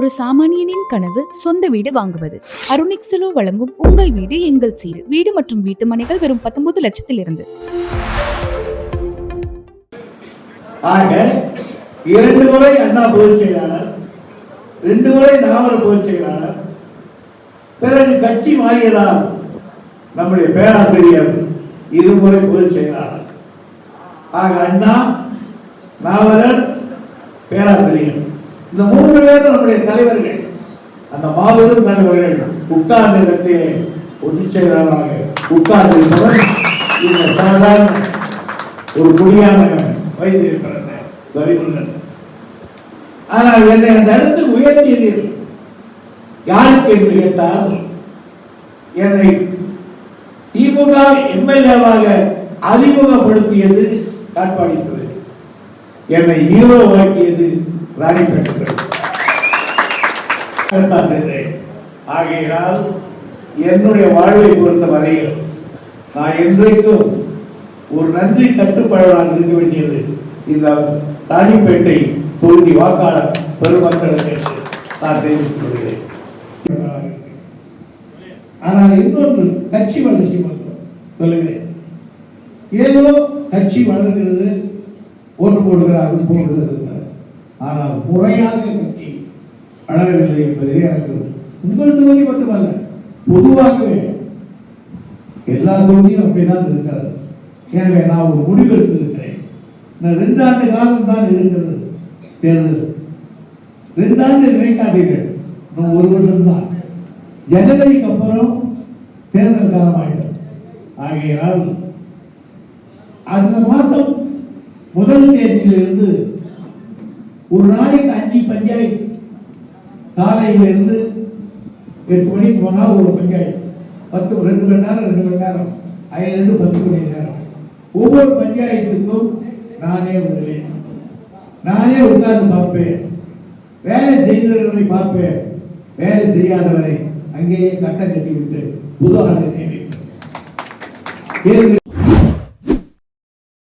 ஒரு சாமானியனின் கனவு சொந்த வீடு வாங்குவது. அருணிக்ஸலோ வழங்கும் உங்கள் வீடு எங்கள் சீடு வீடு மற்றும் வீட்டு மனைகள் வெறும் பத்தொன்பது லட்சத்தில் இருந்து ஆக இரண்டு முறை அண்ணா பொதுச் செயலாளர் ரெண்டு முறை நாவல பொதுச் செயலாளர் பிறகு கட்சி மாறியதால் நம்முடைய பேராசிரியர் இருமுறை பொதுச் செயலாளர் ஆக அண்ணா நாவலர் பேராசிரியர். இந்த மூன்று பேரும் நம்முடைய தலைவர்கள் அந்த மாபெரும் தலைவர்கள் உட்கார்ந்த இடத்திலே பொதுச் செயலாளராக உட்கார்ந்திருப்பவர் இந்த சாதாரண ஒரு குடியான வயதில் பிறந்த ஆனால் என்னை அந்த இடத்துக்கு உயர்த்தியதில் யாருக்கு என்று கேட்டால் என்னை திமுக எம்எல்ஏவாக அறிமுகப்படுத்தியது காட்பாடி என்னை என்னை ஹீரோவாக்கியது ராணிப்பேட்டை ஆகையினால் என்னுடைய வாழ்வை பொறுத்த வரையில் நான் என்றைக்கும் ஒரு நன்றி கட்டுப்பாடுடன் இருக்க வேண்டியது இந்த ராணிப்பேட்டை தொகுதி வாக்காளர் பெருமக்களுக்கு நான் தெரிவித்துக் கொள்கிறேன். ஆனால் இன்னொன்று கட்சி வளர்ச்சி மட்டும் சொல்லுகிறேன். ஏதோ கட்சி வளர்கிறது ஓட்டு போடுகிறார்கள் போடுகிறது. ஆனால் முறையாக கட்டி வளரவில்லை என்பதே எனக்கு உங்கள் தொகுதி மட்டுமல்ல பொதுவாகவே எல்லா தொகுதியும் அப்படிதான் இருக்கிறது. எனவே நான் ஒரு முடிவு எடுத்திருக்கிறேன். நான் ரெண்டு ஆண்டு காலம் தான் இருக்கிறது. தேர்தல். ரெண்டு ஆண்டு நினைக்காதீர்கள். நான் ஒரு வருஷம் தான். ஜனவரிக்கு அப்புறம் தேர்தல் காலமாயிடும். ஆகையால் அந்த மாதம் முதல் தேதியிலிருந்து ஒரு நாளைக்கு அஞ்சு பஞ்சாயத்து. காலையிலிருந்து எட்டு மணிக்கு போனால் ஒரு பஞ்சாயத்து. பத்து ரெண்டு மணி நேரம் ரெண்டு மணி நேரம். ஐந்து பத்து மணி நேரம். ஒவ்வொரு பஞ்சாயத்துக்கும் நானே வருவேன். நானே உட்கார்ந்து பார்ப்பேன். வேலை செய்தவர்களை பார்ப்பேன். வேலை செய்யாதவரை அங்கேயே கட்டம் கட்டி விட்டு புது ஆளுநர் நியமிப்பேன்